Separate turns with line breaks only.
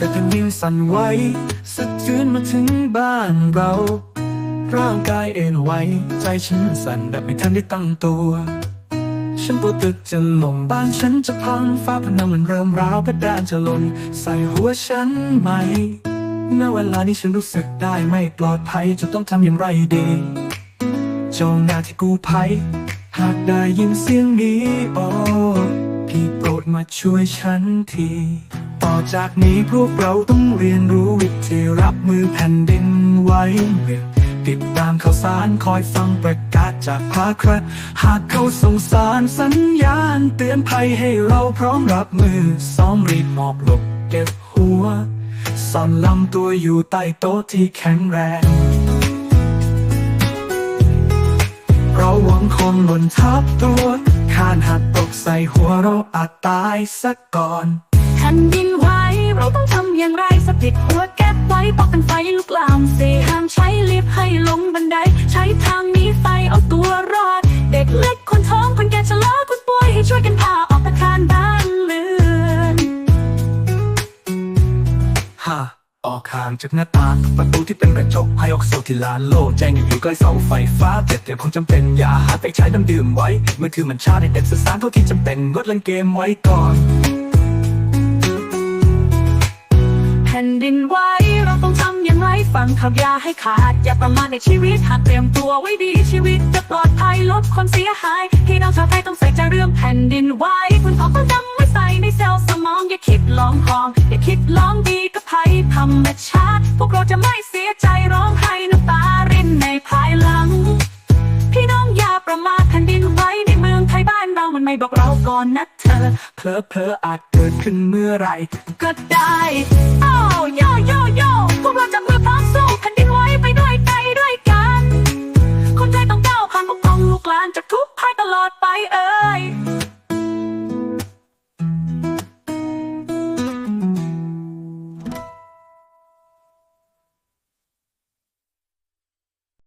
กระแผ่นดินสั่นไหวสะเทือนมาถึงบ้านเรา ร่างกายเอ็นไหวใจฉันสั่นแบบไม่ทันได้ตั้งตัว ฉันปวดตึกจะลงบ้านฉันจะพังฟ้าพนังมันเริ่มร้าวกระดานจะหล่นใส่หัวฉันไหมณเวลานี้ฉันรู้สึกได้ไม่ปลอดภัยจะต้องทำอย่างไรดีจ้าหน้าที่กู้ภัยหากได้ยินเสียงนี้โอ้พี่โปรดมาช่วยฉันที ต่อจากนี้พวกเราต้องเรียนรู้วิธีรับมือแผ่นดินไหวติดตามข่าวสารคอยฟังประกาศจากภาครัฐหากเขาส่งสารสัญญาณ เตือนภัยให้เราพร้อมรับมือซ้อมรีบหมอบหลบเก็บหัวซ่อนลำตัวอยู่ใต้โต๊ะที่แข็งแรงเราหวังคงหล่นทับตัวคานหักตกใส่หัวเราอาจตายสักก่อน
ผ่นดินไหวเราต้องทำอย่างไรสติดหัวแก๊บไว้ป้องกันไฟลุกลามเสห้ามใช้ลิฟต์ให้ลงบันได ใช้ทางนี้ไฟเอาตัวรอด เด็กเล็กคนท้องคนแก่ชะลาคนป่วยให้ช่วยกันพาออกอาคารบ้านเรือน
ฮ่าออกห่างจากหน้าต่างประตูที่เป็นกระจกให้ออกโซที่ลานโลกแจ้งอยู่ใกล้เสาไฟฟ้าเด็ดเดี๋ยวคงจำเป็นอย่าหาไปใช้น้ำดื่มไว้มือถือมันชาในเด็กสื่อสารเท่าที่จำเป็นงดเล่นเกมไว้ก่อน
ผ่นดินไหวเราต้องทำอย่างไรฟังคำอยาให้ขาด อย่าประมาทในชีวิตหากเตรียมตัวไว้ดีชีวิตจะปลอดภัยลดความเสียหายพี่น้องชาวไทยต้องใส่ใจเรื่องแผ่นดินไหวคุณพ่อต้องจำไว้ใส่ในเซลล์สมอง อย่าคิดลองคอง อย่าคิดลองดีกับภัยธรรมชาติ พวกเราจะไม่เสียใจร้องไห้ ไม่บอกเราก่อนนะเธอ
เพลอเพลออาจเกิดขึ้นเมื่อไร
ก็ได้โอ้โยโยโยพวกเราจับมือ